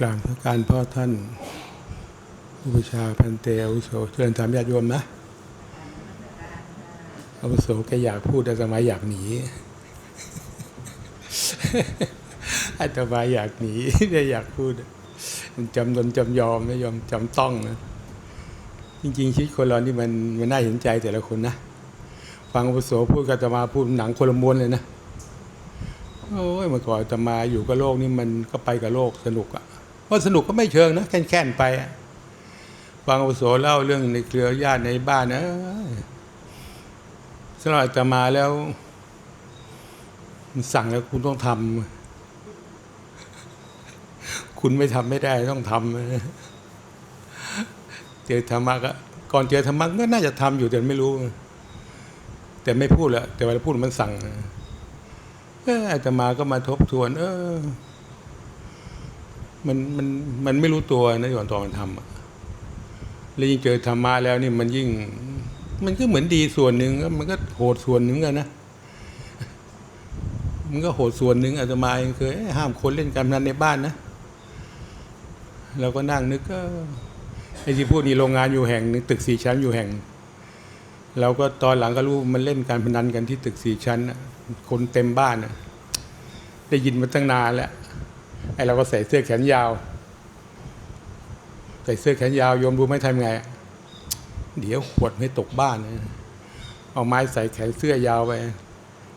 กลางพระการพ่อท่านอุปชาพันเตอวุโสเชิญถามญาติโยมนะอาวุโสแกอยากพูดแต่สมัยอยากหนีอาตมาอยากหนีได้อยากพูดจำตนจำยอมนะยอมจำต้องนะ จริงๆชีวิตคนเรานี่มันมันน่าเห็นใจแต่ละคนนะ ฟังอาวุโสพูดกับอาตมาพูดหนังคนละม้วนเลยนะ โอ้ยเมื่อก่อนอาตมาอยู่กับโลกนี่มันก็ไปกับโลกสนุกอะว่าสนุกก็ไม่เชิงนะแค่นๆไปอะฟังอุโสเล่าเรื่องในเครือญาติในบ้านนะสำหรับอาตมาแล้ว มันสั่งแล้วคุณต้องทำคุณไม่ทำไม่ได้ต้องทำเจอธรรมะก็ก่อนเจอธรรมะก็น่าจะทำอยู่แต่ไม่รู้ แต่ไม่พูดแล้วแต่เวลาพูดมันสั่ง เอออาตมาก็มาทบทวน เออ มันมันมันไม่รู้ตัวนะก่อนตอนมันทำแล้วยิ่งเจอธรรมะแล้วนี่มันยิ่ง มันก็เหมือนดีส่วนหนึ่งมันก็โหดส่วนหนึ่งกันนะมันก็โหดส่วนหนึ่งอาตมาเองเคยห้ามคนเล่นการพนันในบ้านนะเราก็นั่งนึกก็ไอ้ที่พูดนี่โรงงานอยู่แห่งหนึงตึกสี่ชั้นอยู่แห่งเราก็ตอนหลังก็รู้มันเล่นการพนันกันที่ตึกสี่ชั้นนะ คนเต็มบ้านน่ะได้ยินมาตั้งนานแล้วไอ้เราก็ใส่เสื้อแขนยาว ใส่เสื้อแขนยาวโยมรู้ไหมทำไง เดี๋ยวขวดไม่ตกบ้านนะเอาไม้ใส่แขนเสื้อยาวไป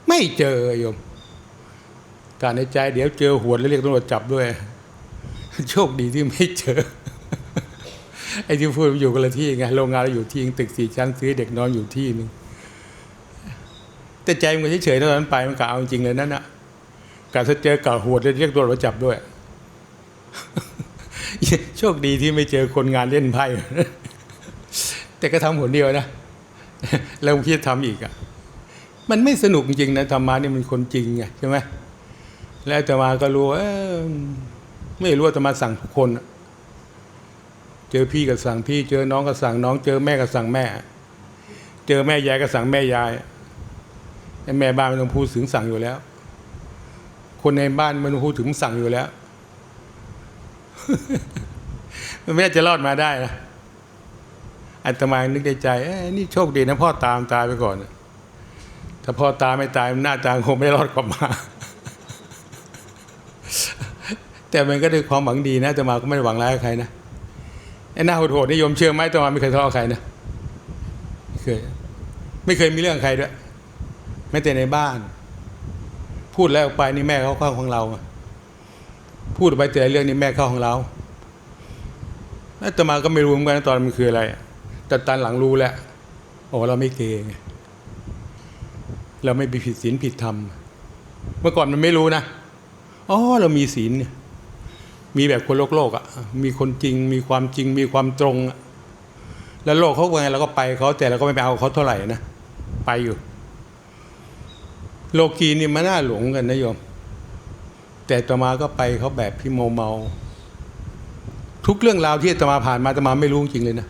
ไม่เจอโยม การในใจ เดี๋ยวเจอหวดแล้วเรียกตำรวจจับด้วย โชคดีที่ไม่เจอ ไอ้ที่พูดมันอยู่กันละที่ไงโรงงานเราอยู่ที่ตึกสี่ชั้นซื้อเด็กนอนอยู่ที่หนึง แต่ใจมันเฉยๆเท่านั้นไปมันกะเอาจริงเลยนั่นน่ะกะถ้าเจอกะหวด้วเรียกตำรวจมาจับด้วย โชคดีที่ไม่เจอคนงานเล่นไพ่แต่ก็ทำหนเดียวนะแล้วคิดทำอีกอะมันไม่สนุกจริงนะธรรมานี่มันคนจริงไงใช่ไหมแล้วอาตมาก็รู้ว่าเออไม่รู้ว่าอาตมาสั่งทุกคน เจอพี่ก็สั่งพี่ เจอน้องก็สั่งน้อง เจอแม่ก็สั่งแม่ เจอแม่ยายก็สั่งแม่ยาย แม่บ้านไม่ต้องพูดถึงสั่งอยู่แล้ว คนในบ้านไม่ต้องพูดถึงสั่งอยู่แล้ว มันไม่น่าจะรอดมาได้นะอาตมานึกในใจเอ้นี่โชคดีนะพ่อตามตายไปก่อน ถ้าพ่อตาไม่ตายหน้าตาคงไม่รอดกลับมา แต่มันก็ด้วยความหวังดีนะอาตมาก็ไม่ได้หวังร้ายใครนะไอ้หน้าโหดๆนิยมเชื่อไหมอาตมาไม่เคยทะเลาะใครนะไม่เคย ไม่เคยมีเรื่องใครด้วย แม้แต่ในบ้าน พูดแล้วออกไปนี่แม่เขาเข้าของเรา พูดไปแต่เรื่องนี้แม่เข้าของเราอาตมาก็ไม่รู้เหมือนกันตอนมันคืออะไร แต่ตอนหลังรู้แล้วโอ้เราไม่เกงเราไม่ไปผิดศีลผิดธรรม เมื่อก่อนมันไม่รู้นะอ๋อเรามีศีลเนี่ยมีแบบคนโลกโลกอะ่ะ มีคนจริง มีความจริง มีความตรง แล้วโลกเขาว่าไงเราก็ไปเขาแต่เราก็ไม่ไปเอาเขาเท่าไหร่นะ ไปอยู่ โลกีนี่มันน่าหลงกันนะโยม แต่ตมาก็ไปเขาแบบพี่โมเมา ทุกเรื่องราวที่อาตมาผ่านมาอาตมาไม่รู้จริงเลยนะ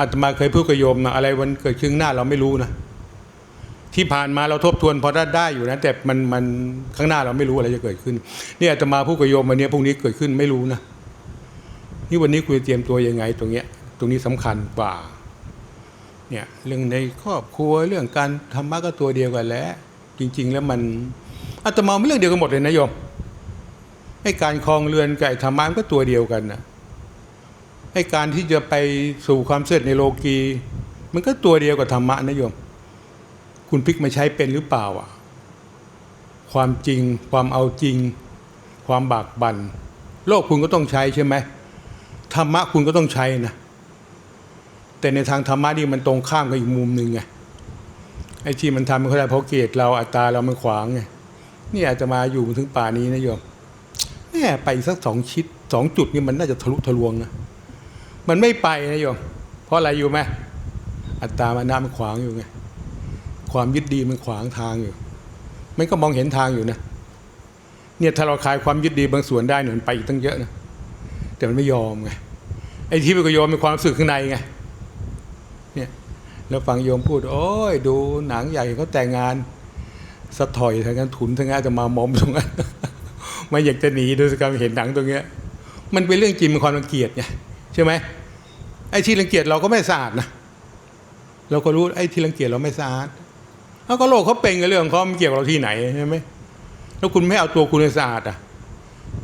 อาตมาเคยพูดกับโยมนะอะไรวันเกิดขึ้นหน้าเราไม่รู้นะที่ผ่านมาเราทบทวนพอได้ได้อยู่นะแต่มันมันข้างหน้าเราไม่รู้อะไรจะเกิดขึ้นนี่อาตมาพูดกับโยมวันนี้พรุ่งนี้เกิดขึ้นไม่รู้นะนี่วันนี้คุณจะเตรียมตัวยังไงตรงเนี้ย ตรงนี้สำคัญกว่าเนี่ยเรื่องในครอบครัวเรื่องการธรรมะก็ตัวเดียวกันแหล้ว จริง ๆ แล้วมันอาตมาไม่เรื่องเดียวกันหมดเลยนะโยมให้การคลองเรือนไก่ธรรมะมันก็ตัวเดียวกันนะให้การที่จะไปสู่ความเสด็จในโลกีมันก็ตัวเดียวกับธรรมะนะโยม คุณพลิกมาใช้เป็นหรือเปล่าอะ ความจริงความเอาจริง ความบากบัน่นโลกคุณก็ต้องใช้ใช่ไหมธรรมะคุณก็ต้องใช้นะแต่ในทางธรรมะนี่มันตรงข้ามกับอีกมุมหนึ่งไง ไอ้ที่มันทำมันเขาได้เพราะเกลียดเราอัตตาเรามันขวางไงนี่อาจจะมาอยู่ถึงป่านี้นะโยมแม่ไปสักสองชิดสองจุดนี่มันน่าจะทะลุทะลวงนะมันไม่ไปนะโยมเพราะอะไรอยู่ไหมอัตตามันน้ามันขวางอยู่ไงความยึดดีมันขวางทางอยู่มันก็มองเห็นทางอยู่นะเนี่ยถ้าเราคลายความยึดดีบางส่วนได้เนี่ยมันไปอีกตั้งเยอะนะแต่มันไม่ยอมไงไอ้ที่มันก็ยอมมีความรู้สึกข้างในไง แล้วฟังโยมพูด โอ้ย ดูหนังใหญ่เขาแต่งงานสะถอยทางนั้นถุนทางนั้นจะมามอมตรงนั้นมันอยากจะหนีดูสกรรเห็นหนังตรงเนี้ย มันเป็นเรื่องจริงมันความรังเกียจไงใช่ไหมไอ้ที่รังเกียจเราก็ไม่สะอาดนะเราก็รู้ไอ้ที่รังเกียจเราไม่สะอาดแล้วก็โลกเขาเป็นกับเรื่องเขาเกี่ยวกับเราที่ไหนใช่ไหมแล้วคุณไม่เอาตัวคุณให้สะอาดอะ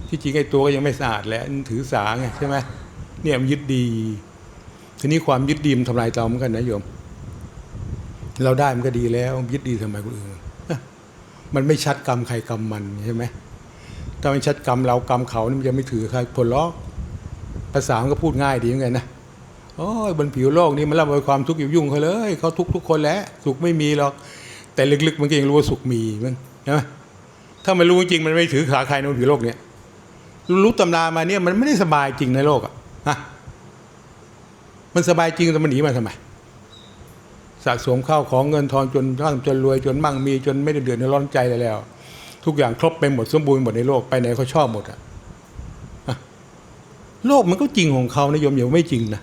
ที่จริงไอ้ตัวก็ยังไม่สะอาดแหละถือสาไงใช่ไหมเนี่ยมันยึดดี ทีนี้ความยึดดีมันทำลายเราเหมือนกันนะโยม เราได้มันก็ดีแล้วยึดดีทำไมคนอื่นมันไม่ชัดกรรมใครกรรมมันใช่ไหมถ้ามันชัดกรรมเรากรรมเขานี่มันจะไม่ถือใครผลล้อภาษามันก็พูดง่ายดีเหมือนกันนะโอ้ยบนผิวโลกนี้มันรับเอาความทุกข์อยู่ยุ่งเขาเลยเขาทุกทุกคนแหล้วสุขไม่มีหรอก แต่ลึกๆมันก็ยังรู้ว่าสุขมีมั้งใช่ไหมถ้ามันรู้จริงมันไม่ถือขาใครในบนผิวโลกเนี่ยรู้ตำรามาเนี่ยมันไม่ได้สบายจริงในโลกอะฮะมันสบายจริงแต่มันหนีมาทำไม สะสมข้าวของเงินทองจนร่างจนรวยจนมั่งมีจนไม่ได้เดือดร้อนใจอะไรแล้ว ทุกอย่างครบไปหมดสมบูรณ์หมดในโลกไปไหนเขาชอบหมดอะโลกมันก็จริงของเขานะโยมอย่าไม่จริงนะ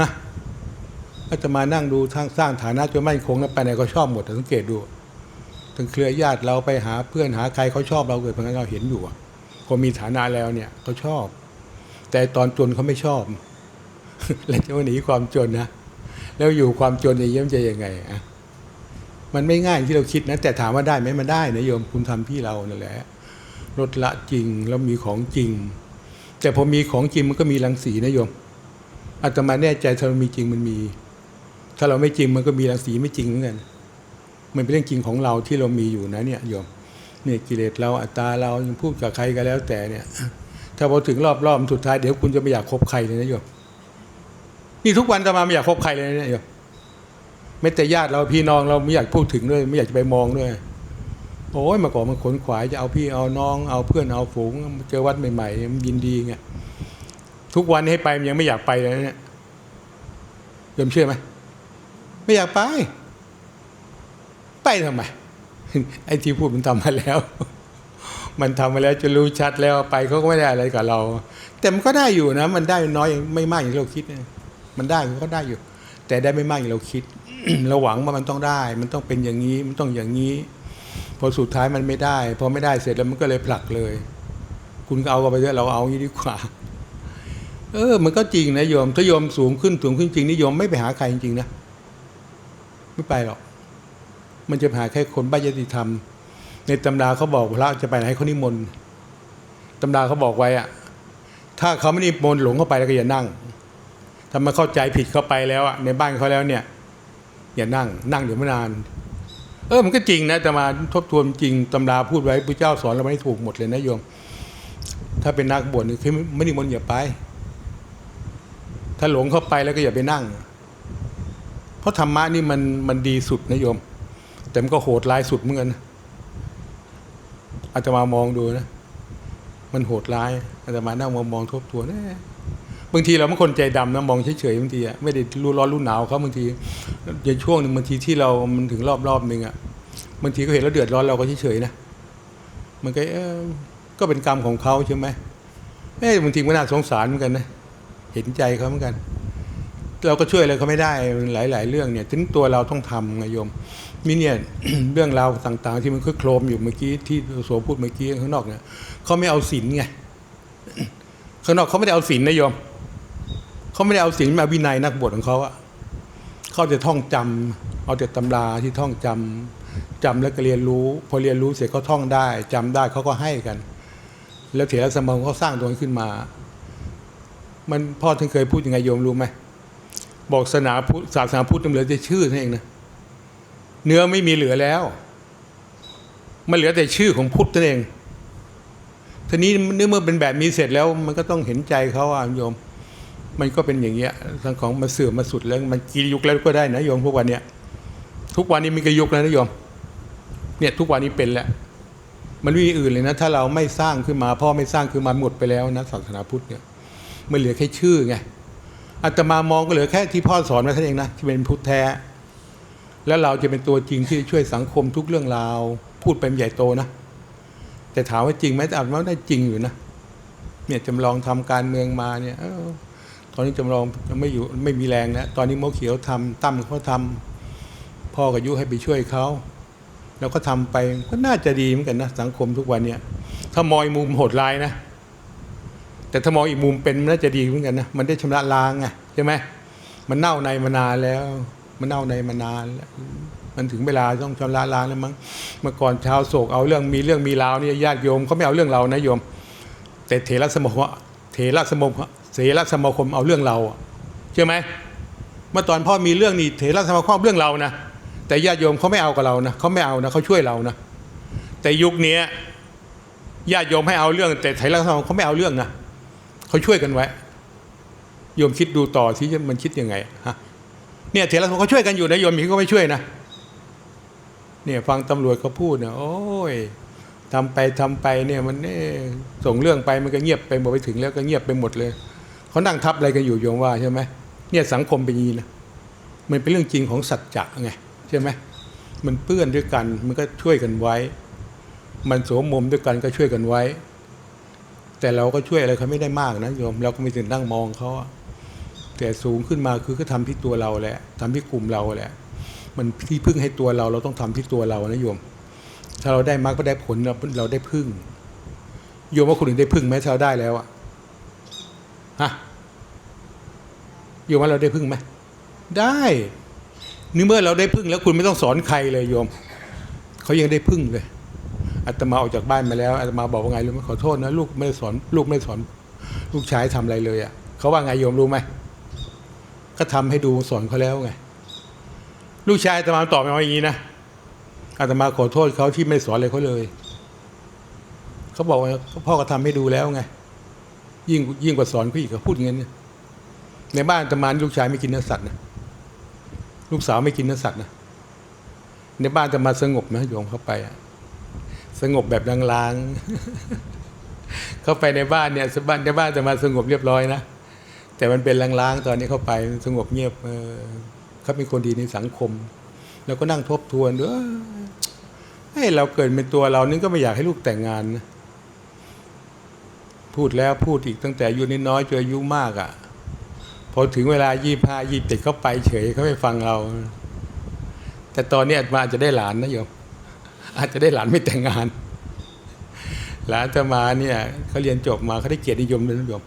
ฮะอาจะมานั่งดูทางสร้างฐานะจนมั่นคงแล้วไปไหนเขาชอบหมดสังเกตดูถึงเครือญาติเราไปหาเพื่อนหาใครเขาชอบเราเกิดเพราะงั้นเราเห็นอยู่อะคนมีฐานะแล้วเนี่ยเขาชอบ แต่ตอนจนเขาไม่ชอบแล้วจะหนีความจนนะ แล้วอยู่ความจนอย่างนี้มันจะยังไงอะมันไม่ง่ายอย่างที่เราคิดนะ แต่ถามว่าได้ไหมมันได้นะโยมคุณทำพี่เรานั่นแหละลดละจริงแล้วมีของจริง แต่พอมีของจริงมันก็มีรังสีนะโยมอาตมาแน่ใจถ้าเรามีจริงมันมี ถ้าเราไม่จริงมันก็มีรังสีไม่จริงเหมือนกันมันเป็นเรื่องจริงของเราที่เรามีอยู่นะเนี่ยโยมเนี่ยกิเลสเราอัตตราเรายังพูดกับใครก็แล้วแต่เนี่ย ถ้าพอถึงรอบรอบสุดท้ายเดี๋ยวคุณจะไม่อยากคบใครเลยนะโยม นี่ทุกวันอาตมาไม่อยากคบใครเลยเนะโยไม่แต่ญาติเราพี่น้องเราไม่อยากพูดถึงด้วย ไม่อยากจะไปมองด้วยโอ้ยมาก่อนมันขนขวายจะเอาพี่เอาน้อง เอาเพื่อนเอาฝูงเจอวัดใหม่ๆมันยินดีไงทุกวันให้ไปมันยังไม่อยากไปเลยเนี่ยโยมเชื่อไหมไม่อยากไป ไปทำไมไอ้ที่พูดมันทำมาแล้ว มันทำมาแล้วจะรู้ชัดแล้วไปเขาก็ไม่ได้อะไรกับเรา แต่มันก็ได้อยู่นะ มันได้น้อยไม่มากอย่างที่เราคิดนะ มันได้มันก็ได้อยู่ แต่ได้ไม่มากอย่างเราคิด เราหวังว่ามันต้องได้ มันต้องเป็นอย่างนี้มันต้องอย่างนี้ พอสุดท้ายมันไม่ได้ พอไม่ได้เสร็จแล้วมันก็เลยผลักเลย คุณก็เอากไปเถอะเราเอาอย่างนี้ดีกว่า เออ มันก็จริงนะโยมถ้าโยมสูงขึ้นสูงขึ้นจริงนี่โยมไม่ไปหาใครจริงๆนะไม่ไปหรอก มันจะหาแค่คนบ้ายติธรรม ในตำราเขาบอกพระจะไปไหนให้เขานิมนต์ตำราเขาบอกไว้อะถ้าเขาไม่นิมนต์หลงเข้าไปแล้วก็อย่านั่ง ถ้ามาเข้าใจผิดเข้าไปแล้วอะในบ้านเขาแล้วเนี่ย อย่านั่งนั่งเดี๋ยวไม่นาน เออมันก็จริงนะแต่มาทบทวนจริงตำราพูดไว้พระเจ้าสอนเราไม่ถูกหมดเลยนะโยม ถ้าเป็นนักบวชคือไม่นิมนต์อย่าไป ถ้าหลงเข้าไปแล้วก็อย่าไปนั่ง เพราะธรรมะนี่มันมันดีสุดนะโยม แต่มันก็โหดร้ายสุดเหมือนกันนะอาตมามองดูนะ มันโหดร้ายอาตมานั่งมองมองทบทวนเอ๊ะ บางทีเราเป็นคนใจดำนะมองเฉยๆบางทีอะไม่ได้รู้ร้อนรู้หนาวเขาบางทีในช่วงหนึ่งบางทีที่เรามันถึงรอบรอบหนึ่งอะบางทีก็เห็นแล้วเดือดร้อนเราก็เฉยๆนะมันก็เออก็เป็นกรรมของเขาใช่ไหมเอ้บางทีก็น่าสงสารเหมือนกันนะเห็นใจเขาเหมือนกัน เราก็ช่วยอะไรเขาไม่ได้หลาย ๆ เรื่องเนี่ยถึงตัวเราต้องทำไงโยมมีเนี่ยเรื่องราวต่างๆ ที่มันคือโครมอยู่เมื่อกี้ที่โสพูดเมื่อกี้ข้างนอกเนี่ยเขาไม่เอาศีลไงข้างนอกเขาไม่ได้เอาศีลนะโยม เขาไม่ได้เอาศีลมาวินัยนักบวชของเขาอะเขาจะท่องจำเอาแต่ตำราที่ท่องจำจำแล้วก็เรียนรู้ พอเรียนรู้เสร็จเขาท่องได้จำได้เขาก็ให้กัน แล้วเถรสมาคมเขาสร้างตัวนี้ขึ้นมา มันพ่อท่านเคยพูดยังไงโยมรู้ไหมบอกศาสนาพุทธศาสนาพุทธมันเหลือแต่ชื่อนั่นเองนะเนื้อไม่มีเหลือแล้ว มันเหลือแต่ชื่อของพุทธนั่นเองทีนี้เนื้อเมื่อเป็นแบบนี้เสร็จแล้ว มันก็ต้องเห็นใจเขาอะโยม มันก็เป็นอย่างเงี้ยทั้งของมาเสื่อมมาสุดแล้วมันกี่ยุคแล้วก็ได้นะโยมทุกวันเนี้ยทุกวันนี้มีกี่ยุคแล้วนะโยมเนี่ยทุกวันนี้เป็นแล้วมันไม่มีอื่นเลยนะ ถ้าเราไม่สร้างขึ้นมา พ่อไม่สร้างขึ้นมาหมดไปแล้วนะศาสนาพุทธเนี่ยมันเหลือแค่ชื่อไงอาตมามองก็เหลือแค่ที่พ่อสอนมาท่านเองนะที่เป็นพุทธแท้ แล้วเราจะเป็นตัวจริงที่ช่วยสังคมทุกเรื่องราว พูดไปใหญ่โตนะ แต่ถามว่าจริงไหมแต่อาจว่าได้จริงอยู่นะเนี่ยจำลองทำการเมืองมาเนี่ยเออ ตอนนี้จำลองยังไม่อยู่ไม่มีแรงนะตอนนี้โมเขียวทำตั้มเขาทำพ่อกับยุให้ไปช่วยเขาแล้วก็ทำไปก็น่าจะดีเหมือนกันนะสังคมทุกวันเนี่ยถ้ามองอีกมุมโหดร้ายนะ แต่ถ้ามองอีกมุมเป็นน่าจะดีเหมือนกันนะมันได้ชำระล้างไงใช่ไหมมันเน่าในมานานแล้ว มันเน่าในมานานแล้วมันถึงเวลาต้องชำระล้างแล้วมั้งเมื่อก่อนชาวโศกเอาเรื่องมีเรื่องมีราวเนี่ยญาติโยมเขาไม่เอาเรื่องเรานะโยม แต่เถรสมคมเถรสมคม เถรสมาคมเอาเรื่องเราใช่ไหมเมื่อตอนพ่อมีเรื่องนี่เถรสมาครอบเรื่องเรานะแต่ญาติโยมเขาไม่เอากับเรานะเขาไม่เอานะเขาช่วยเรานะแต่ยุคนี้ญาติโยมให้เอาเรื่อง แต่เถรสมาคมเขาไม่เอาเรื่องนะเขาช่วยกันไว้โยมคิดดูต่อที่มันคิดยังไงฮะเนี่ยเถรสมาคมเขาช่วยกันอยู่นะโยมมีเขาไม่ช่วยนะเนี่ยฟังตำรวจเขาพูดเนี่ยโอ้ยทำไปทำไปเนี่ยมันเนี่ยส่งเรื่องไปมันก็เงียบไปหมดไปถึงแล้วก็เงียบไปหมดเลย เขานั่งทับอะไรกันอยู่โยมว่าใช่ไหมเนี่ยสังคมเป็นอยางนี้นะมันเป็นเรื่องจริงของสัจจะไงใช่ไหมมันเปื้อนด้วยกันมันก็ช่วยกันไว้ มันโสมมมด้วยกันก็ช่วยกันไว้ แต่เราก็ช่วยอะไรเขาไม่ได้มากนะโยมเราก็ไม่ถึงนั่งมองเขาแต่สูงขึ้นมาคือก็ทำที่ตัวเราแหละทำที่กลุ่มเราแหละ มันที่พึ่งให้ตัวเราเราต้องทำที่ตัวเรานะโยม ถ้าเราได้มรรคได้ผลเราเราได้พึ่งโยมว่าคนอื่นได้พึ่งไหมถ้าเราได้แล้วอะ ฮะโยมว่าเราได้พึ่งไหมได้นี่เมื่อเราได้พึ่งแล้วคุณไม่ต้องสอนใครเลยโยมเขายังได้พึ่งเลยอาตมาออกจากบ้านมาแล้วอาตมาบอกว่าไงรู้ไหมขอโทษนะลูกไม่ได้สอนลูกไม่ได้สอน ลูกชายทำอะไรเลยอะเขาว่าไงโยมรู้ไหมก็ทำให้ดูสอนเขาแล้วไง ลูกชายอาตมาตอบมาอย่างนี้นะอาตมาขอโทษเขาที่ไม่สอนอะไรเขาเลย เขาบอกว่าพ่อก็ทำให้ดูแล้วไง ยิ่งยิ่งกว่าสอนเขาอีกเขาพูดอย่างนี้ในบ้านอาตมาลูกชายไม่กินเนื้อสัตว์นะลูกสาวไม่กินเนื้อสัตว์นะในบ้านอาตมาสงบนะโยมเข้าไปอะสงบแบบลางๆเข้าไปในบ้านเนี่ยบ้านในบ้านอาตมาสงบเรียบร้อยนะแต่มันเป็นลางๆตอนนี้เข้าไปสงบเงียบเออเขาเป็นคนดีในสังคม แล้วก็นั่งทบทวนด้วยให้เราเกิดเป็นตัวเรานี่ก็ไม่อยากให้ลูกแต่งงานนะ พูดแล้วพูดอีกตั้งแต่อายุน้อยจนอายุมากอะ่ะพอถึงเวลายี่ห้ายี่สิบเขาไปเฉยเขาไม่ฟังเรา แต่ตอนนี้อาจมาจะได้หลานนะโยมอาจจะได้หลานไม่แต่งงาน หลานจะมาเนี่ยเขาเรียนจบมาเขาได้เกียรตินิยมด้วยนะโยม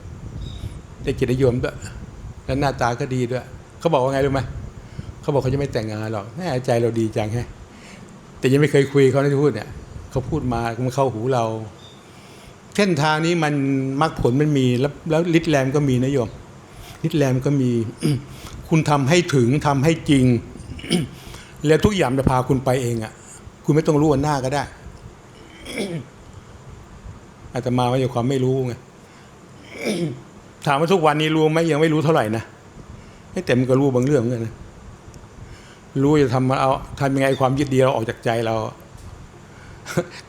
ได้เกียรตินิยมด้วยแล้วหน้าตาก็ดีด้วยเขาบอกว่าไงรู้ไหมเขาบอกเขาจะไม่แต่งงานหรอกแม่ใจเราดีจังแฮะแต่ยังไม่เคยคุยเขาที่พูดเนี่ยเขาพูดมามันเข้าหูเรา เส้นทางนี้มันมรรคผลมันมีแล้วแล้วฤทธิ์แรงก็มีนะโยมนิดแรมก็มี คุณทำให้ถึงทำให้จริง แล้วทุกอย่างจะพาคุณไปเองอะ่ะ คุณไม่ต้องรู้วันหน้าก็ได้อาจจะมาว่าจากความไม่รู้ไงถามว่าทุกวันนี้รู้ไหมยังไม่รู้เท่าไหร่นะแต่มันก็รู้บางเรื่องเหมือนกันนะรู้จะทำมาเอาทำยังไงความยึดดีเราออกจากใจเรา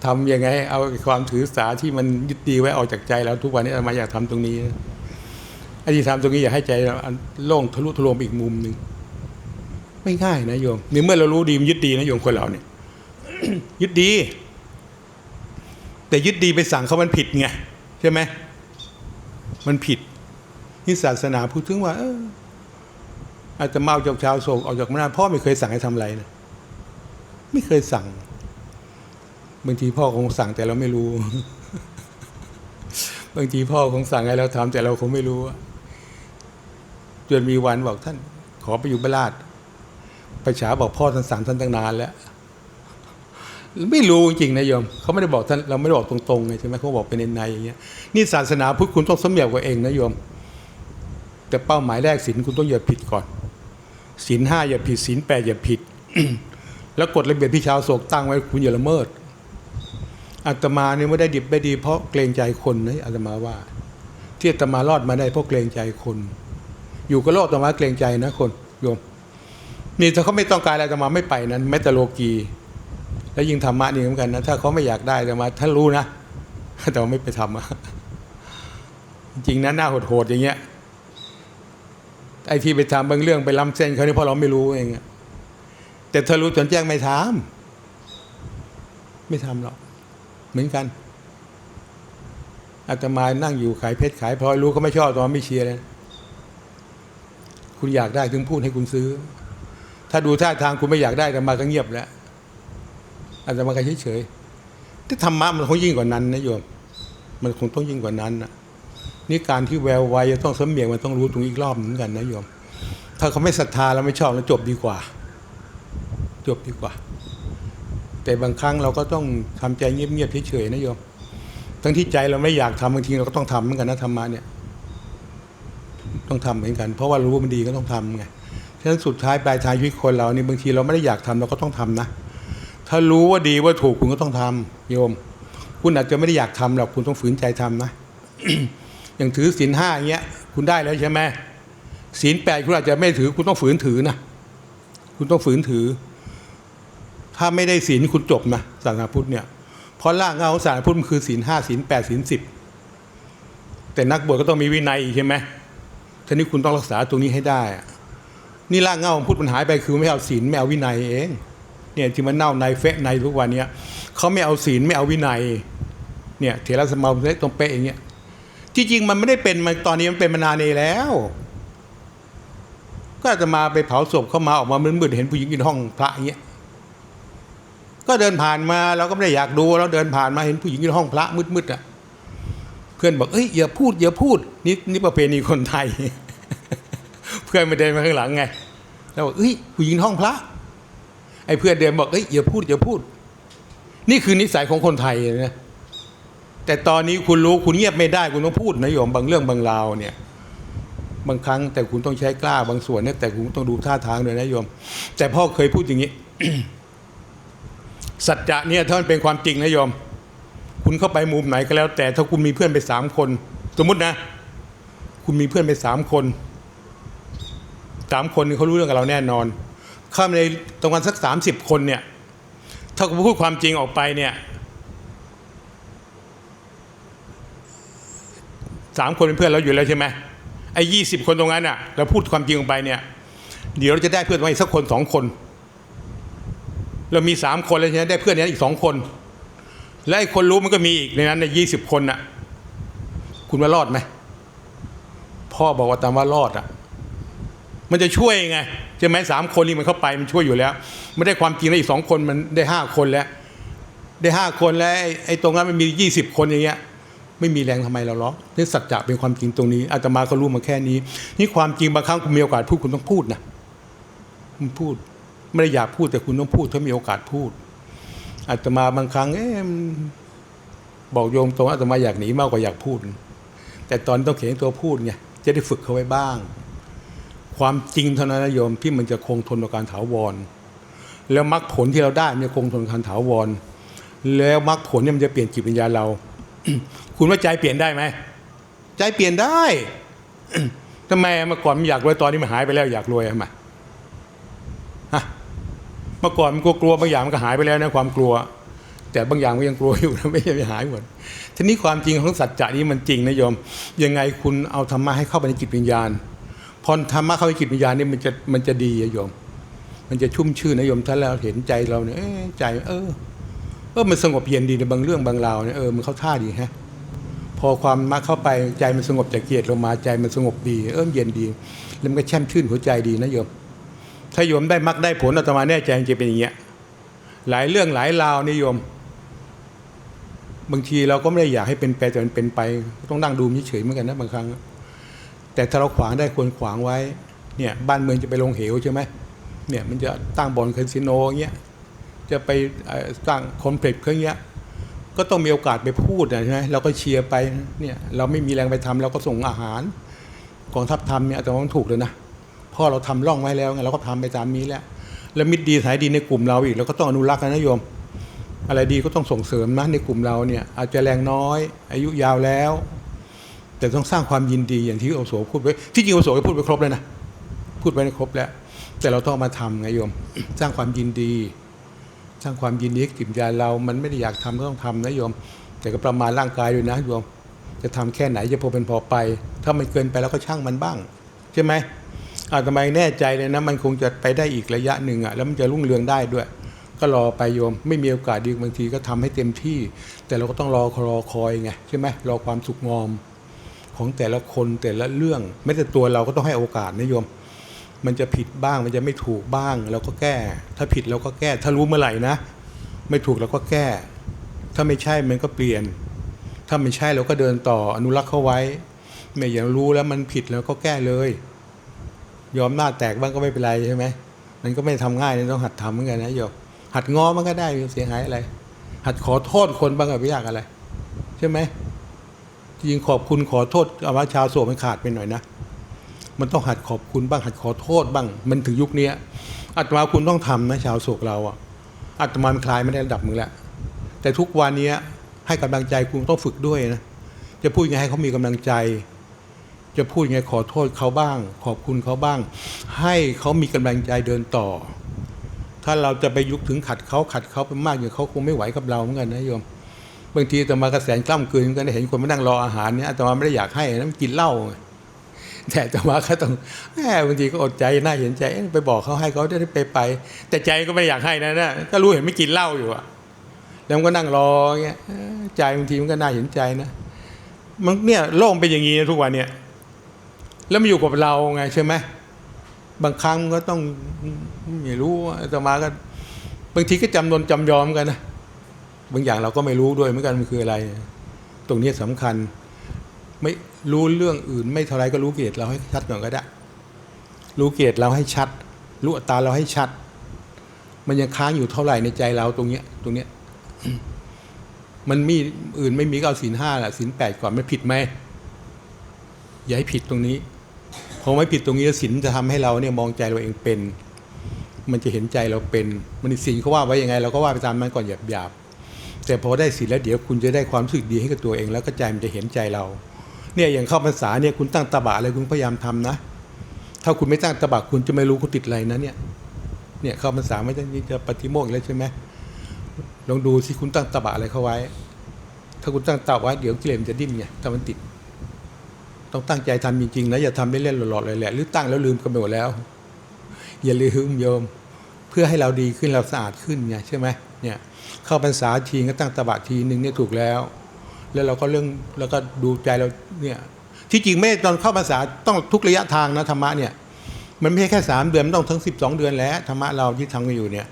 ทำยังไง เอาความถือสาที่มันยึดดีไว้ออกจากใจเราทุกวันนี้มาอยากทำตรงนี้ไอ้ที่ทำตรงนี้อยากให้ใจเราโล่งทะลุทะลวงอีกมุมหนึ่งไม่ง่ายนะโยมนี่เมื่อเรารู้ดีมันยึดดีนะโยมคนเราเนี่ยยึดดี แต่ยึดดีไปสั่งเขามันผิดไงใช่ไหมมันผิดนี่ศาสนาพูดถึงว่า เอออาจจะเมาจากชาวโศกออกจากมนาพ่อไม่เคยสั่งให้ทำอะไรนะไม่เคยสั่ง บางทีพ่อคงสั่งแต่เราไม่รู้ บางทีพ่อคงสั่งให้เราทำแต่เราคงไม่รู้จนมีวันบอกท่าน ขอไปอยู่บ้านลาดประชาบอกพ่อท่านสั่งท่านตั้งนานแล้วไม่รู้จริงนะโยมเขาไม่ได้บอกท่านเราไม่ได้บอกตรงๆไงใช่ไหมเขาบอกเป็นในอย่างเงี้ยนี่ศาสนาพุทธคุณต้องสมเด็จกว่าเองนะโยม แต่เป้าหมายแรกศีลคุณต้องอย่าผิดก่อนศีลห้าอย่าผิดศีลแปดอย่าผิด แล้วกฎระเบียบที่ชาวโศกตั้งไว้คุณอย่าละเมิด อาตมาเนี่ยไม่ได้ดิบไม่ดี เพราะเกรงใจคนนะอาตมาว่า ที่อาตมารอดมาได้เพราะเกรงใจคน อยู่ก็โลกอาตมาเกรงใจนะคนโยมนี่ถ้าเขาไม่ต้องการอะไรอาตมาไม่ไปนั้นแม้แต่โลกีแล้วยิ่งธรรมะนี่เหมือนกันนะถ้าเขาไม่อยากได้อาตมาท่านรู้นะแต่ว่าไม่ไปทำอะจริงนะหน้าโหดๆอย่างเงี้ยไอ้ที่ไปทำบางเรื่องไปล้ำเส้นเขาเนี่เพราะเราไม่รู้เองแต่ถ้ารู้จนแจ้งไม่ทำไม่ทำหรอก เหมือนกันอาตมานั่งอยู่ขายเพชรขายพลอยรู้เขาไม่ชอบตอนไม่เชียร์เลยคุณอยากได้ถึงพูดให้คุณซื้อ ถ้าดูท่าทางคุณไม่อยากได้อาตมาก็เงียบแล้วอาตมาก็เฉยๆแต่ธรรมะมันเขายิ่งกว่านั้นนะโยม มันคงต้องยิ่งกว่านั้นนะนี่การที่แววไวจะต้องสำเนียงมันต้องรู้ตรงอีกรอบหนึ่งกันนะโยม ถ้าเขาไม่ศรัทธาแล้วไม่ชอบแล้วจบดีกว่า จบดีกว่า แต่บางครั้งเราก็ต้องทำใจเงียบๆเฉยๆนะโยม ทั้งที่ใจเราไม่อยากทำบางทีเราก็ต้องทำเหมือนกันนะธรรมะเนี่ย ต้องทำเหมือนกัน เพราะว่ารู้ว่ามันดีก็ต้องทำไงฉะนั้นสุดท้ายปลายทางชีวิตคนเรานี่บางทีเราไม่ได้อยากทำเราก็ต้องทำนะ ถ้ารู้ว่าดีว่าถูกคุณก็ต้องทำโยม คุณอาจจะไม่ได้อยากทำหรอกคุณต้องฝืนใจทำนะ อย่างถือศีลห้าอย่างเงี้ย คุณได้แล้วใช่ไหมศีลแปดคุณอาจจะไม่ถือ คุณต้องฝืนถือนะ คุณต้องฝืนถือ ถ้าไม่ได้ศีลคุณจบนะศาสนาพุทธเนี่ยเพราะรากเหง้าของศาสนาพุทธมันคือศีลห้าศีลแปดศีลสิบแต่นักบวชก็ต้องมีวินัยอีกใช่ไหมทีนี้คุณต้องรักษาตรงนี้ให้ได้ นี่รากเหง้าของพุทธมันหายไปคือไม่เอาศีลไม่เอาวินัยเองเนี่ยที่มันเน่าในเฟะในทุกวันเนี้ยเขาไม่เอาศีลไม่เอาวินัยเนี่ยเถรสมาธิตรงเป๊ะอย่างเงี้ยที่จริงมันไม่ได้เป็นมันตอนนี้มันเป็นมานานเองแล้ว ก็จะมาไปเผาศพเข้ามาออกมามืดๆเห็นผู้หญิงอยู่ในห้องพระอย่างเงี้ย ก็เดินผ่านมาเราก็ไม่ได้อยากดูเราเดินผ่านมาเห็นผู้หญิงอยู่ห้องพระมืดๆอะเพื่อนบอกเอ้ยอย่าพูดอย่าพูดนี่นี่ประเพณีคนไทย เพื่อนมาเดินมาข้างหลังไงแล้วบอกเอ้ยผู้หญิงห้องพระไอ้เพื่อนเดินบอกเอ้ยอย่าพูดอย่าพูด นี่คือนิสัยของคนไทยนะแต่ตอนนี้คุณรู้คุณเงียบไม่ได้คุณต้องพูดนะโยมบางเรื่องบางราวเนี่ยบางครั้งแต่คุณต้องใช้กล้าบางส่วนเนี่ยแต่คุณต้องดูท่าทางด้วยนะโยม แต่พ่อเคยพูดอย่างนี้ สัจจะเนี่ยถ้ามันเป็นความจริงนะโยม คุณเข้าไปมุมไหนก็แล้ว แต่ถ้าคุณมีเพื่อนไปสามคน สมมตินะ คุณมีเพื่อนไปสามคนสามคนเขารู้เรื่องกับเราแน่นอน เข้ามาในตรงกันสักสามสิบคนเนี่ย ถ้าคุณพูดความจริงออกไปเนี่ยสามคนเป็นเพื่อนเราอยู่แล้วใช่ไหมไอ้ยี่สิบคนตรงนั้นอะเราพูดความจริงออกไปเนี่ย เดี๋ยวเราจะได้เพื่อนมาอีกสักคนสองคน เรามีสามคนแล้วใช่ไหมได้เพื่อนนี้อีกสองคน และไอ้คนรู้มันก็มีอีกในนั้นในยี่สิบคนน่ะ คุณว่ารอดไหมพ่อบอกว่าตามว่ารอดอะ มันจะช่วยไงใช่ไหมสามคนนี่มันเข้าไปมันช่วยอยู่แล้วไม่ได้ความจริงแล้วอีกสองคนมันได้ห้าคนแล้ว ได้ห้าคนแล้วไอ้ตรงนั้นมันมียี่สิบคนอย่างเงี้ยไม่มีแรงทำไมเราหรอนี่สัจจะเป็นความจริงตรงนี้อาตมาก็รู้มาแค่นี้ นี่ความจริงบางครั้งคุณมีโอกาสพูดคุณต้องพูดนะคุณพูด ไม่ได้อยากพูดแต่คุณต้องพูดถ้ามีโอกาสพูดอาตมาบางครั้งเอ๊ะมันบอกโยมตรงอาตมาอยากหนีมากกว่าอยากพูด แต่ตอนต้องเขียนตัวพูดไงจะได้ฝึกเขาไว้บ้าง ความจริงเท่านั้นนะโยมที่มันจะคงทนต่อการถาวร แล้วมรรคผลที่เราได้มันจะคงทนต่อการถาวร แล้วมรรคผลเนี่ยมันจะเปลี่ยนจิตวิญญาณเรา คุณว่าใจเปลี่ยนได้ไหมใจเปลี่ยนได้ทำไมเมื่อก่อนมันอยากรวยตอนนี้มันหายไปแล้วอยากรวยทำไมฮะ เมื่อก่อนมันกลัวกลัวบางอย่างมันก็หายไปแล้วนะความกลัว แต่บางอย่างมันยังกลัวอยู่นะไม่ใช่ไม่หายหมดทีนี้ความจริงของสัจจะนี้มันจริงนะโยม ยังไงคุณเอาธรรมะให้เข้าไปในจิตวิญญาณพอธรรมะเข้าไปในจิตวิญญาณนี่มันจะมันจะดีอะโยม มันจะชุ่มชื่นนะโยมถ้าเราเห็นใจเราเนี่ยใจ เออเออมันสงบเย็นดีในบางเรื่องบางราวเนี่ยเออมันเข้าท่าดีฮะพอความมาเข้าไปใจมันสงบจากเกียรติลงมาใจมันสงบดี เออเย็นดี แล้วมันก็แช่มชื่นหัวใจดีนะโยม ถ้าโยมได้มรรคได้ผลอาตมาแน่ใจจะเป็นอย่างเงี้ยหลายเรื่องหลายราวนิยม บางทีเราก็ไม่ได้อยากให้เป็นไปแต่มันเป็นไป ต้องนั่งดูมเฉยเหมือนกันนะบางครั้ง แต่ถ้าเราขวางได้ควรขวางไว้เนี่ยบ้านเมืองจะไปลงเหวใช่ไหมเนี่ยมันจะตั้งบ่อนคาสิโนอย่างเงี้ยจะไปสร้างคอมเพล็กซ์อย่างเงี้ยก็ต้องมีโอกาสไปพูดนะใช่ไหมเราก็เชียร์ไปเนี่ยเราไม่มีแรงไปทำเราก็ส่งอาหารกองทัพทำเนี่ยแต่ว่ามันถูกเลยนะ พ่อเราทำร่องไว้แล้วไงเราก็ทำไปตามนี้แหละแล้วมิตรดีสายดีในกลุ่มเราอีกเราก็ต้องอนุรักษ์นะโยม อะไรดีก็ต้องส่งเสริมนะในกลุ่มเราเนี่ย อาจจะแรงน้อย อายุยาวแล้ว แต่ต้องสร้างความยินดีอย่างที่อโสพูดไว้ที่จริงอโสก็พูดไปครบเลยนะพูดไปในครบแล้ว แต่เราต้องมาทำไงโยม สร้างความยินดี สร้างความยินดีให้จิตวิญญาเรา มันไม่ได้อยากทำก็ต้องทำนะโยม แต่ก็ประมาณร่างกายด้วยนะโยม จะทำแค่ไหนจะพอเป็นพอไป ถ้ามันเกินไปแล้วก็ช่างมันบ้าง ใช่ไหม อาตมาแน่ใจเลยนะมันคงจะไปได้อีกระยะหนึ่งอะแล้วมันจะรุ่งเรืองได้ด้วย ก็รอไปโยม ไม่มีโอกาสดีบางทีก็ทำให้เต็มที่ แต่เราก็ต้องรอรอคอยไงใช่ไหมรอความสุขงอม ของแต่ละคนแต่ละเรื่องไม่แต่ตัวเราก็ต้องให้โอกาสนะโยม มันจะผิดบ้างมันจะไม่ถูกบ้างเราก็แก้ ถ้าผิดเราก็แก้ ถ้ารู้เมื่อไหร่นะ ไม่ถูกเราก็แก้ ถ้าไม่ใช่มันก็เปลี่ยน ถ้าไม่ใช่เราก็เดินต่ออนุรักษ์เข้าไว้ไม่อย่างรู้แล้วมันผิดแล้วก็แก้เลย ยอมหน้าแตกบ้างก็ไม่เป็นไรใช่ไหมมันก็ไม่ทำง่ายนะต้องหัดทำเหมือนกันนะโยมหัดง้อมันก็ได้ไม่เสียหายอะไร หัดขอโทษคนบ้างอะไม่ยากอะไร ใช่ไหมจริงขอบคุณขอโทษอาวาชาวโสมันขาดไปหน่อยนะมันต้องหัดขอบคุณบ้างหัดขอโทษบ้าง มันถึงยุคนี้อาตมาคุณต้องทำนะชาวโศกเราอะอาตมาคลายไม่ได้ระดับมึงแล้วแต่ทุกวันนี้ให้กำลังใจคุณต้องฝึกด้วยนะจะพูดยังไงให้เขามีกำลังใจ จะพูดยังไงขอโทษเขาบ้าง ขอบคุณเขาบ้าง ให้เขามีกำลังใจเดินต่อ ถ้าเราจะไปยุคถึงขัดเขาขัดเขาไปมากอย่างเขาคงไม่ไหวกับเราเหมือนกันนะโยมบางทีอาตมากระแสกล้ำกลืนเหมือนกันเห็นคนมานั่งรออาหารเนี่ยอาตมาไม่ได้อยากให้นะมันกินเหล้าแต่อาตมาก็ต้องแหมบางทีก็อดใจน่าเห็นใจไปบอกเขาให้เขาได้ไปไป แต่ใจก็ไม่อยากให้นะนะก็รู้เห็นไม่กินเหล้าอยู่อะแล้วมันก็นั่งรอเงี้ยใจบางทีมันก็น่าเห็นใจนะมันเนี่ยโลกเป็นอย่างนี้นะทุกวันเนี่ย แล้วมาอยู่กับเราไงใช่ไหมบางครั้งมันก็ต้องไม่รู้อาตมาก็บางทีก็จำนนจำยอมกันนะบางอย่างเราก็ไม่รู้ด้วยเหมือนกันมันคืออะไร ตรงนี้สำคัญ ไม่รู้เรื่องอื่น ไม่เท่าไรก็รู้เกียรติเราให้ชัดก่อนก็ได้ รู้เกียรติเราให้ชัด รู้อัตราเราให้ชัด มันยังค้างอยู่เท่าไหร่ในใจเราตรงเนี้ย ตรงเนี้ยมันมีอื่นไม่มีก็เอาศีลห้าแหละศีลแปดก่อนไมันผิดไหมอย่าให้ผิดตรงนี้ อไม่ผิดตรงนี้ศีลจะทำให้เราเนี่ยมองใจเราเองเป็น มันจะเห็นใจเราเป็น มันศีลเขาว่าไว้ยังไง เราก็ว่าไปตามนั้นก่อนหยาบหยาบๆแต่พอได้ศีลแล้วเดี๋ยวคุณจะได้ความรู้สึกดีให้กับตัวเอง แล้วก็ใจมันจะเห็นใจเรา เนี่ยอย่างเข้าพรรษาเนี่ยคุณตั้งตบะอะไรคุณพยายามทำนะ ถ้าคุณไม่ตั้งตบะคุณจะไม่รู้คุณติดอะไรนะเนี่ย เนี่ยเข้าพรรษาไม่ต้องจะปฏิโมกข์แล้วใช่ไหมลองดูสิคุณตั้งตบะอะไรเข้าไว้ ถ้าคุณตั้งตบะไว้เดี๋ยวกิเลสมันจะดิ้นไงถ้ามันติด ต้องตั้งใจทำจริงๆนะอย่าทำเล่นๆหลอดๆเลยแหละหรือตั้งแล้วลืมกันไปหมดแล้ว อย่าลืมโยม เพื่อให้เราดีขึ้นเราสะอาดขึ้นไงใช่ไหมเนี่ยเข้าพรรษาทีก็ตั้งตบะทีหนึ่งเนี่ยถูกแล้ว แล้วเราก็เรื่องแล้วก็ดูใจเราเนี่ยที่จริงไม่ตอนเข้าพรรษาต้องทุกระยะทางนะธรรมะเนี่ยมันไม่ใช่แค่สามเดือนมันต้องทั้งสิบสองเดือนแล้วธรรมะเราที่ทำกันอยู่เนี่ย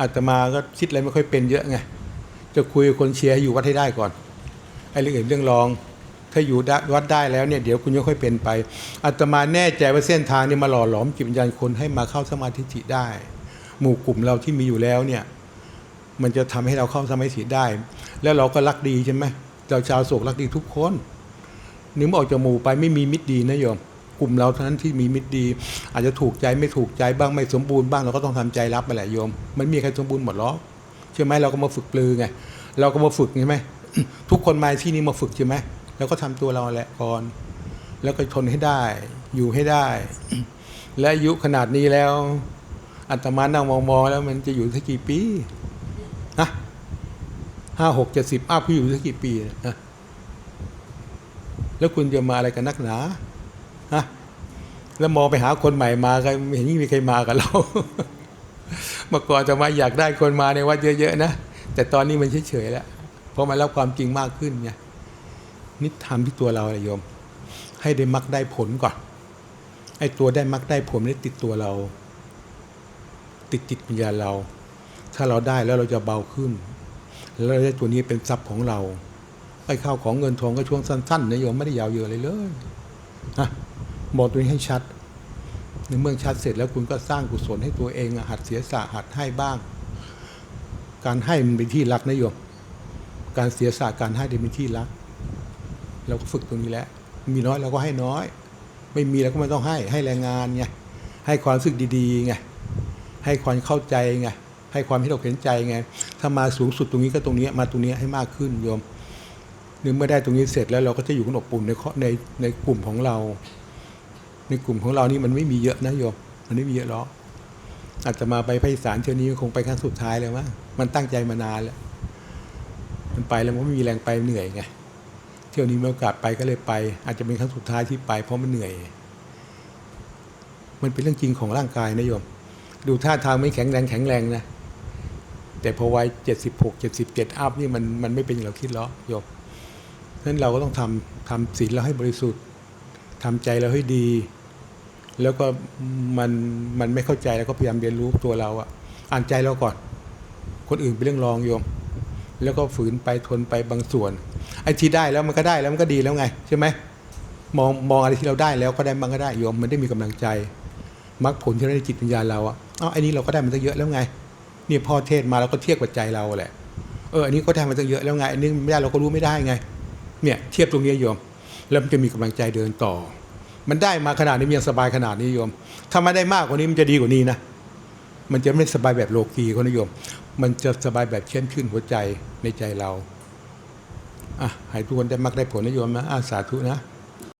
อาตมาก็คิดอะไรไม่ค่อยเป็นเยอะไงจะคุยกับคนเชียร์อยู่วัดให้ได้ก่อนไอ้เรื่องอื่นเรื่องรอง ถ้าอยู่วัดได้แล้วเนี่ยเดี๋ยวคุณจะค่อยเป็นไปอาตมาแน่ใจว่าเส้นทางนี้มาหล่อหลอมจิตวิญญาณคนให้มาเข้าสมาธิจิตได้ หมู่กลุ่มเราที่มีอยู่แล้วเนี่ยมันจะทำให้เราเข้าสมาธิได้ แล้วเราก็รักดีใช่ไหมเราชาวโศกรักดีทุกคนนึกออกจากหมู่ไปไม่มีมิตรดีนะโยมกลุ่มเราเท่านั้นที่มีมิตรดี อาจจะถูกใจไม่ถูกใจบ้างไม่สมบูรณ์บ้างเราก็ต้องทำใจรับมาแหละโยม มันมีใครสมบูรณ์หมดหรอใช่ไหมเราก็มาฝึกปลือไงเราก็มาฝึกใช่ไหมทุกคนมาที่นี่มาฝึกใช่ไหม แล้วก็ทำตัวเราแหละก่อน แล้วก็ทนให้ได้อยู่ให้ได้ และอายุขนาดนี้แล้วอัตมานั่งมองๆแล้วมันจะอยู่สักกี่ปีฮะห้าหกเจ็ดสิบอ้าวพี่อยู่สักกี่ปีนะฮะแล้วคุณจะมาอะไรกันนักหนาฮะแล้วมองไปหาคนใหม่มาก็ไม่เห็นมีใครมากับเรา เมื่อก่อนจะมาอยากได้คนมาในวัดเยอะๆนะ แต่ตอนนี้มันเฉยๆแล้ว เพราะมันรับความจริงมากขึ้นไง นิดทำที่ตัวเราเลยโยม ให้ได้มักได้ผลก่อน ไอ้ตัวได้มักได้ผลไม่ได้ติดตัวเรา ติดจิตวิญญาณเรา ถ้าเราได้แล้วเราจะเบาขึ้น แล้วเราได้ตัวนี้เป็นทรัพย์ของเรา ไอ้ข้าวของเงินทองก็ช่วงสั้นๆนะโยมไม่ได้ยาวเยอะเลยเลยฮะบอกตัวนี้ให้ชัด ในเมื่อชัดเสร็จแล้วคุณก็สร้างกุศลให้ตัวเองหัดเสียสละหัดให้บ้าง การให้มันเป็นที่รักนะโยม การเสียสละการให้เป็นที่รัก เราก็ฝึกตรงนี้แหละมีน้อยเราก็ให้น้อย ไม่มีเราก็ไม่ต้องให้ ให้แรงงานไง ให้ความรู้สึกดีๆไง ให้ความเข้าใจไง ให้ความที่เราเห็นใจไง ถ้ามาสูงสุดตรงนี้ก็ตรงนี้ มาตรงนี้ให้มากขึ้นโยมหรือเมื่อได้ตรงนี้เสร็จแล้วเราก็จะอยู่กันอบอุ่นในในในกลุ่มของเรา ในกลุ่มของเรานี่มันไม่มีเยอะนะโยม มันไม่มีเยอะหรอกอาจจะมาไปภาคสานเที่ยวนี้คงไปครั้งสุดท้ายเลยมั้งมันตั้งใจมานานแล้ว มันไปแล้วมันไม่มีแรงไปเหนื่อยไง เที่ยวนี้มีโอกาสไปก็เลยไป อาจจะเป็นครั้งสุดท้ายที่ไป เพราะมันเหนื่อย มันเป็นเรื่องจริงของร่างกายนะโยม ดูท่าทางไม่แข็งแรงแข็งแรงนะ แต่พอวัยเจ็ดสิบหกเจ็ดสิบเจ็ดอัพนี่มันมันไม่เป็นอย่างเราคิดหรอกโยมนั้นเราก็ต้องทำทำศีลเราให้บริสุทธิ์ทำใจเราให้ดี แล้วก็มันมันไม่เข้าใจแล้วก็พยายามเรียนรู้ตัวเราอะอ่านใจเราก่อน คนอื่นเป็นเรื่องรองโยม แล้วก็ฝืนไปทนไปบางส่วนไอ้ที่ได้แล้วมันก็ได้แล้วมันก็ดีแล้วไงใช่ไหมมองมองอะไรที่เราได้แล้วก็ได้มันก็ได้โยมมันได้มีกำลังใจมรรคผลที่เราได้จิตวิญญาณเราอะอ้าไอ้นี้เราก็ได้มันตั้งเยอะแล้วไงเนี่ยพ่อเทศมาเราก็เทียบกับใจเราแหละเอออันนี้ก็ได้มันตั้งเยอะแล้วไงอันนี้ไม่ได้เราก็รู้ไม่ได้ไง เนี่ยเทียบตรงนี้โยม แล้วมันจะมีกำลังใจเดินต่อ มันได้มาขนาดนี้มันยังสบายขนาดนี้โยม ถ้ามันได้มากกว่านี้มันจะดีกว่านี้นะมันจะไม่สบายแบบโลกีเขานะโยม มันจะสบายแบบเช่นขึ้นหัวใจในใจเราอะให้ทุกคนได้มักได้ผลนะโยมนะอาสาธุนะ